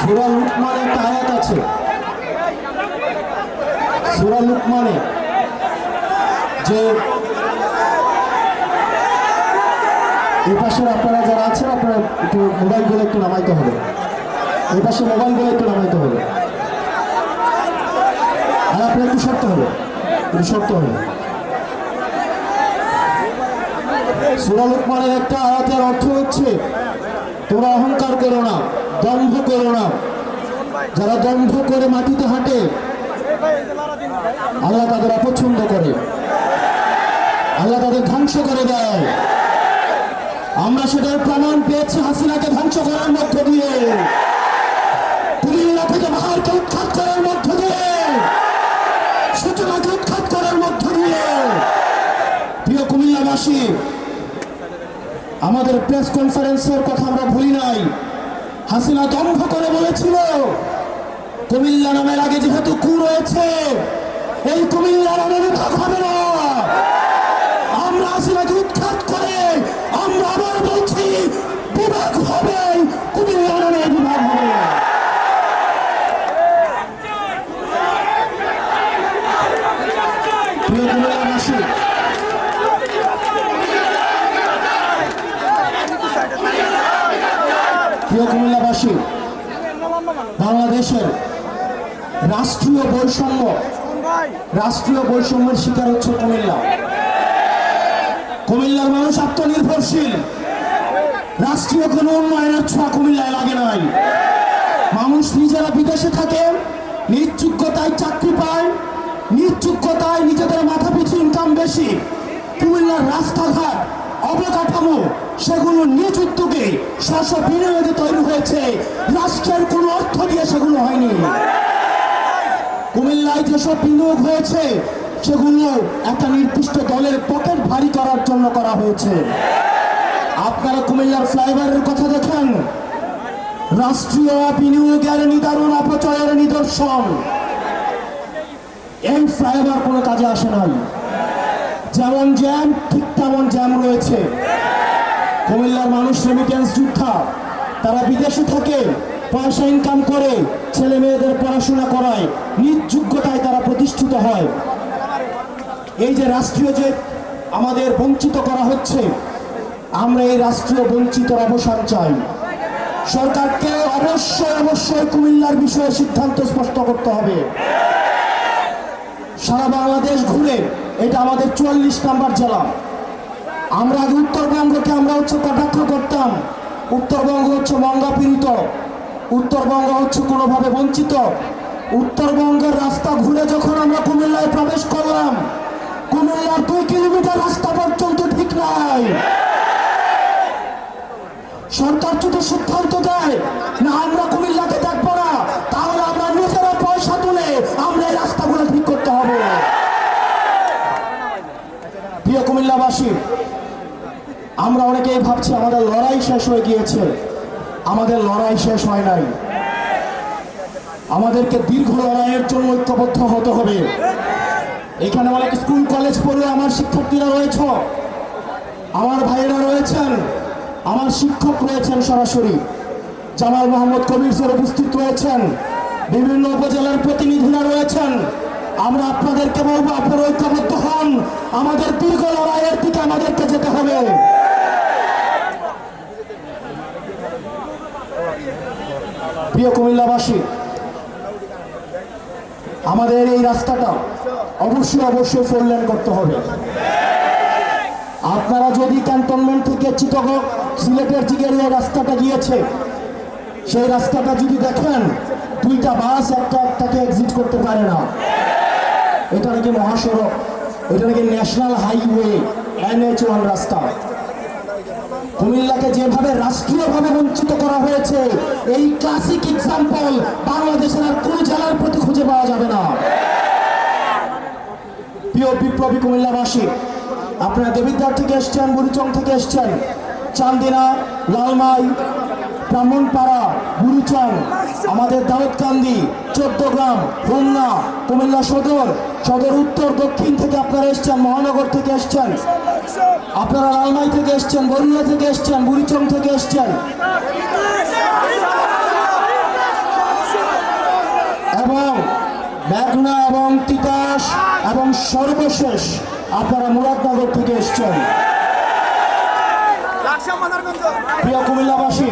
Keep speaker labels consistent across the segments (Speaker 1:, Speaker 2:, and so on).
Speaker 1: সুরা লুকমানে একটা আয়াত আছে। সুরা লুকমানে যে এই পাশে আপনারা যারা আছেন, আপনারা একটু মোবাইলগুলো একটু নামাইতে হবে। এই পাশে মোবাইলগুলো একটু নামাইতে হবে। আর আপনার একটু সরতে হবে একটু সরতে হবে সুরা লুকমানের একটা আয়াতের অর্থ হচ্ছে, তোমরা অহংকার করো না। দম্ভ করো না। যারা দম্ভ করে মাটিতে হাঁটে, আল্লাহ তাদের অপছন্দ করে। আল্লাহ তাদের ধ্বংস করে দেয়। আমরা সেটার প্রমাণ পেয়েছি হাসিনাকে ধ্বংস করার মধ্য দিয়ে। কুমিল্লা থেকে বাহারকে উৎখাত করার মধ্য দিয়ে। সূচনাকে উৎখাত করার মধ্য দিয়ে। প্রিয় কুমিল্লাবাসী, আমাদের প্রেস কনফারেন্সের কথা আমরা ভুলি নাই। হাসিনা দম্ভ করে বলেছিল, কুমিল্লা নামের আগে যেহেতু কু রয়েছে, এই কুমিল্লা নামে বিভাগ হবে না। আমরা হাসিনাকে উৎখাত করে আমরা আবার বলছি বিভাগ হবে কুমিল্লা নামে বিভাগ হবে প্রিয় কুমিল্লাবাসী প্রিয় কুমিল্লাবাসী বাংলাদেশের রাষ্ট্রীয় বৈষম্য। রাষ্ট্রীয় বৈষম্যের শিকার হচ্ছে কুমিল্লা। কুমিল্লার মানুষ আত্মনির্ভরশীল। রাষ্ট্রীয় কোনো উন্নয়নের ছোঁয়া কুমিল্লায় লাগে নাই। মানুষ নিজেরা বিদেশে থাকে নিজ যোগ্যতায় চাকরি পায় নিজ যোগ্যতায় নিজেদের মাথা পিছু ইনকাম বেশি। কুমিল্লার রাস্তাঘাট, অবকাঠামো, সেগুলো নিজ উদ্যোগে স্ব বিনিয়োগে তৈরি হয়েছে। রাষ্ট্রের কোনো অর্থ দিয়ে সেগুলো হয়নি। কুমিল্লায় যেসব বিনিয়োগ হয়েছে, সেগুলো একটা নির্দিষ্ট দলের পকেট ভারী করার জন্য করা হয়েছে। আপনারা কুমিল্লার ফ্লাইওভারের কথা দেখেন? রাষ্ট্রীয় বিনিয়োগের নিদারুণ অপচয়ের নিদর্শন। এই ফ্লাইওভার কোনো কাজে আসে নাই। যেমন জ্যাম, ঠিক তেমন জ্যাম রয়েছে। কুমিল্লার মানুষ রেমিটেন্স যোদ্ধা, তারা বিদেশে থাকে, পয়সা ইনকাম করে, ছেলে মেয়েদের পড়াশোনা করায়, নিজ প্রতিষ্ঠিত হয়। এই যে রাষ্ট্রীয় যে আমাদের বঞ্চিত করা হচ্ছে, আমরা এই রাষ্ট্রীয় বঞ্চিত অবসান চাই। সরকারকে অবশ্যই অবশ্যই কুমিল্লার বিষয়ে সিদ্ধান্ত স্পষ্ট করতে হবে। সারা বাংলাদেশ ঘুরে, এটা আমাদের চুয়াল্লিশ নাম্বার জেলা। আমরা আগে উত্তরবঙ্গকে আমরা হচ্ছে কটাক্ষ করতাম। উত্তরবঙ্গ হচ্ছে মঙ্গাপীড়িত উত্তরবঙ্গ হচ্ছে কোনোভাবে বঞ্চিত। উত্তরবঙ্গের রাস্তা ঘুরে যখন আমরা কুমিল্লায় প্রবেশ করলাম, কুমিল্লার দুই কিলোমিটার রাস্তা পর্যন্ত ঠিক নাই। সরকার যদি সিদ্ধান্ত দেয়, না, আমরা কুমিল্লাকে দেখব না, তাহলে আমরা নিজেরা পয়সা তুলে আমরা এই রাস্তাগুলো ঠিক করতে হবে। প্রিয় কুমিল্লাবাসী, আমরা অনেকেই ভাবছি আমাদের লড়াই শেষ হয়ে গিয়েছে। আমাদের লড়াই শেষ হয় নাই। আমাদেরকে দীর্ঘ লড়াইয়ের জন্য ঐক্যবদ্ধ হতে হবে। এখানে অনেক স্কুল, কলেজ পড়ে আমার শিক্ষার্থীরা রয়েছে। আমার ভাইয়েরা রয়েছেন, আমার শিক্ষক রয়েছেন সরাসরি। জামাল মোহাম্মদ কবির স্যার উপস্থিত রয়েছেন। বিভিন্ন উপজেলার প্রতিনিধিরা রয়েছেন। আমরা আপনাদেরকে বলব, আপনারা ঐক্যবদ্ধ হন। আমাদের দীর্ঘ লড়াইয়ের দিকে আমাদেরকে যেতে হবে। প্রিয় কুমিল্লাবাসী আমাদের এই রাস্তাটা অবশ্যই অবশ্যই ফোর লেন করতে হবে। আপনারা যদি ক্যান্টনমেন্ট থেকে চিটগং, সিলেটের দিকে রাস্তাটা গিয়েছে, সেই রাস্তাটা যদি দেখেন, দুইটা বাস একটা একটাকে এক্সিট করতে পারে না। এটা নাকি মহাসড়ক, এটা নাকি ন্যাশনাল হাইওয়ে এনএচ ওয়ান রাস্তা। কুমিল্লাকে যেভাবে রাষ্ট্রীয়ভাবে বঞ্চিত করা হয়েছে, এই ক্লাসিক এক্সাম্পল বাংলাদেশের আর কোন জেলার প্রতি খুঁজে পাওয়া যাবে না। প্রিয় বিপ্লবী কুমিল্লাবাসী, আপনারা দেবিদ্বার থেকে এসছেন, বুড়িচং থেকে এসছেন, চান্দিনা, লালমাই, ব্রাহ্মণপাড়া, বুড়িচং, আমাদের দাউদকান্দি চোদ্দগ্রাম হোমনা, কুমিল্লা সদর সদর উত্তর দক্ষিণ থেকে আপনারা এসছেন, মহানগর থেকে এসছেন। আপনারা লালমাই থেকে এসছেন বরুয়া থেকে এসছেন, বুড়িচং থেকে এসছেন। এবং মেঘনা এবং তিতাস এবং সর্বশেষ আপনারা মুরাদনগর থেকে এসছেন। প্রিয় কুমিল্লাবাসী,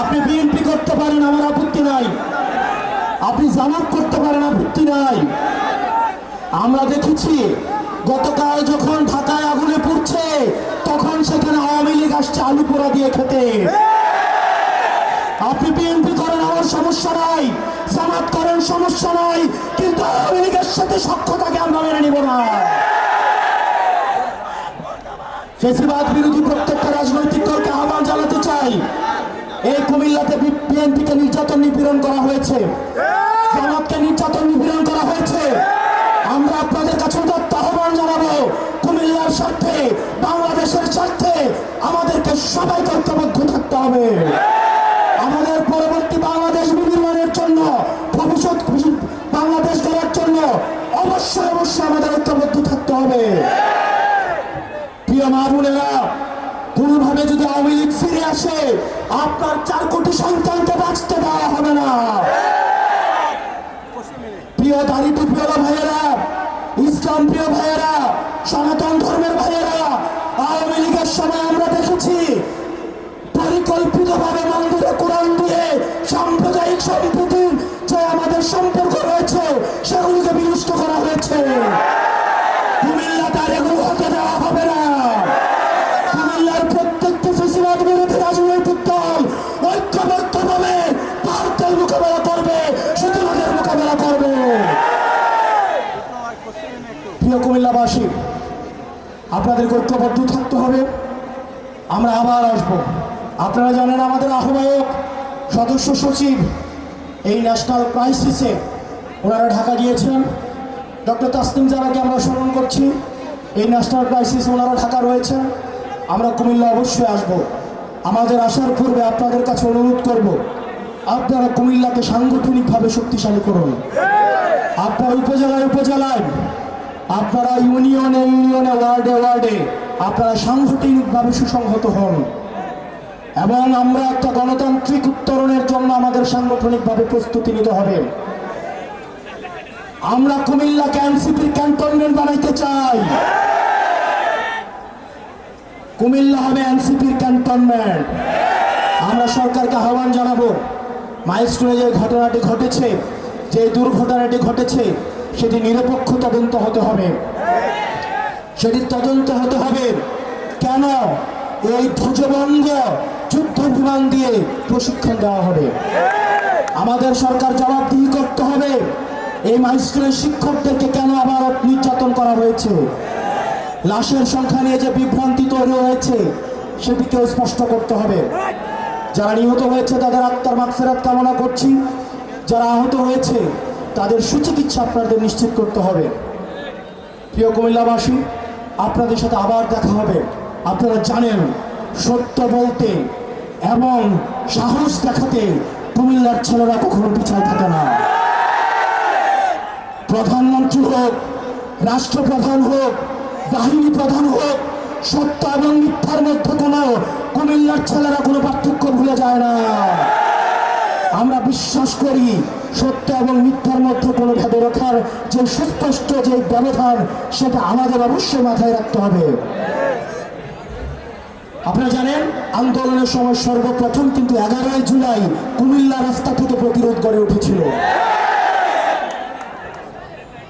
Speaker 1: আপনি বিএনপি করতে পারেন, আমার আপত্তি নাই। আপনি জামাত করতে পারেন, আপত্তি নাই। আমরা দেখেছি গতকাল যখন ঢাকায় আগুনে পড়ছে, তখন সেখানে আওয়ামী লীগ আসছে আলু পোড়া দিয়ে খেতে। আপনি বিএনপি করেন, আমার সমস্যা নাই, জামাত করেন, সমস্যা নাই, কিন্তু আওয়ামী লীগের সাথে সক্ষতাকে আমরা মেনে নিব না। বিরোধী প্রত্যেকটা রাজনৈতিক দলকে আহ্বান জানাতে চাই। এই কুমিল্লাতে বিএনপিকে নির্যাতন নিপীড়ন করা হয়েছে। আমাদের পরবর্তী বাংলাদেশ বিনির্মাণের জন্য, ভবিষ্যৎ বাংলাদেশ গড়ার জন্য অবশ্যই অবশ্যই আমাদের ঐক্যবদ্ধ থাকতে হবে। প্রিয় মা কোনোভাবে যদি আওয়ামী লীগ ফিরে আসে, আপনার চার কোটি সন্তানকে বাঁচতে দেওয়া হবে না। প্রিয় দাড়ি টুপিওয়ালা ভাইয়েরা, ইসলাম প্রিয় ভাইয়েরা, সনাতন হয়েছে কুমিল্লা তার এগুলো হতে দেওয়া হবে না কুমিল্লার প্রত্যেকটি ফেসিবাদ বিরোধী রাজনৈতিক দল ঐক্যবদ্ধভাবে ভারতের মোকাবেলা করবে শত্রুদের মোকাবেলা করবে প্রিয় কুমিল্লাবাসী আপনাদের ঐক্যবদ্ধ থাকতে হবে। আমরা আবার আসব। আপনারা জানেন আমাদের আহ্বায়ক, সদস্য সচিব, এই ন্যাশনাল ক্রাইসিসে ওনারা ঢাকা গিয়েছেন ডক্টর তাসলিম জারাকে আমরা স্মরণ করছি। এই ন্যাশনাল ক্রাইসিস ওনারা ঢাকা রয়েছেন আমরা কুমিল্লা অবশ্যই আসব। আমাদের আসার পূর্বে আপনাদের কাছে অনুরোধ করব, আপনারা কুমিল্লাকে সাংগঠনিকভাবে শক্তিশালী করুন। আপনার উপজেলায় উপজেলায়, আপনারা ইউনিয়নে ইউনিয়নে, ওয়ার্ডে ওয়ার্ডে আপনারা সাংগঠনিকভাবে সুসংহত হন। এবং আমরা একটা গণতান্ত্রিক উত্তরণের জন্য আমাদের সাংগঠনিকভাবে প্রস্তুতি নিতে হবে। আমরা কুমিল্লাকে এনসিপির ক্যান্টনমেন্ট বানাইতে চাই। কুমিল্লা হবে এনসিপির ক্যান্টনমেন্ট। আমরা সরকারকে আহ্বান জানাব, মাইলস্টোনে যে ঘটনাটি ঘটেছে, যে দুর্ঘটনাটি ঘটেছে, সেটি নিরপেক্ষ তদন্ত হতে হবে। সেটি তদন্ত হতে হবে কেন? এই ধ্বজভঙ্গ যুদ্ধ বিমান দিয়ে প্রশিক্ষণ দেওয়া হবে। আমাদের সরকার জবাবদিহি করতে হবে। এই মাইস্কুলের শিক্ষকদেরকে কেন আবার নির্যাতন করা হয়েছে? লাশের সংখ্যা নিয়ে যে বিভ্রান্তি তৈরি হয়েছে সেটিকেও স্পষ্ট করতে হবে। যারা নিহত হয়েছে, তাদের আত্মার মাগফেরাত কামনা করছি। যারা আহত হয়েছে, তাদের সুচিকিৎসা আপনাদের নিশ্চিত করতে হবে। প্রিয় কুমিল্লাবাসী, আপনাদের সাথে আবার দেখা হবে। আপনারা জানেন, সত্য বলতে এবং সাহস দেখাতে কুমিল্লার ছেলেরা কখনো পিছায় থাকে না। প্রধানমন্ত্রী হোক, রাষ্ট্রপ্রধান হোক, বাহিনী প্রধান হোক, সত্য এবং মিথ্যার মধ্যে কোনো কুমিল্লার ছেলেরা কোনো পার্থক্য ভুলে যায় না। আমরা বিশ্বাস করি সত্য এবং মিথ্যার মধ্যে কোনো ভেবে রাখার যে সুস্পষ্ট যে ব্যবধান, সেটা আমাদের অবশ্যই মাথায় রাখতে হবে। আপনারা জানেন, আন্দোলনের সময় সর্বপ্রথম কিন্তু এগারোই জুলাই কুমিল্লা রাস্তা থেকে প্রতিরোধ গড়ে উঠেছিল।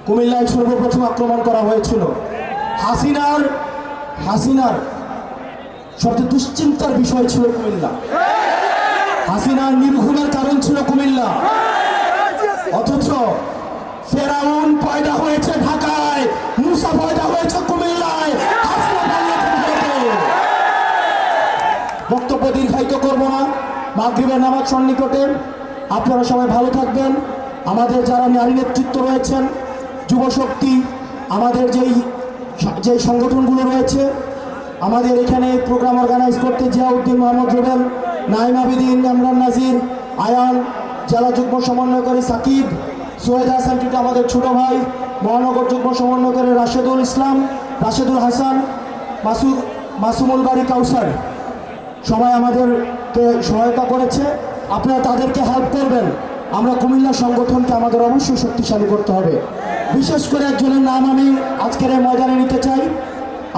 Speaker 1: কুমিল্লায় সর্বপ্রথম আক্রমণ করা হয়েছিল। হাসিনার হাসিনার সবচেয়ে দুশ্চিন্তার বিষয় ছিল কুমিল্লা। হাসিনার নির্ঘুমের কারণ ছিল কুমিল্লা। অথচ ফেরাউন পয়দা হয়েছে ঢাকায়, মুসা পয়দা হয়েছে কুমিল্লায়। বক্তব্য দীর্ঘায়িত করব না। মাগরিবের নামাজ সন্নিকটে। আপনারা সবাই ভালো থাকবেন। আমাদের যারা নারী নেতৃত্ব রয়েছেন যুবশক্তি, আমাদের যেই যে সংগঠনগুলো রয়েছে, আমাদের এখানে প্রোগ্রাম অর্গানাইজ করতে জিয়াউদ্দিন মোহাম্মদ রুবেল নাইম আবিদিন, ইমরান নাজির আয়ান জেলা যুগ্ম সমন্বয়কারী সাকিব, সোহেদ হাসান টিটু আমাদের ছোট ভাই, মহানগর যুগ্ম সমন্বয়কারী রাশেদুল ইসলাম, রাশেদুল হাসান, মাসু, মাসুমুল বাড়ি কাউসার। সবাই আমাদেরকে সহায়তা করেছে। আপনারা তাদেরকে হেল্প করবেন। আমরা কুমিল্লা সংগঠনকে আমাদের অবশ্যই শক্তিশালী করতে হবে। বিশেষ করে একজনের নাম আমি আজকের ময়দানে নিতে চাই।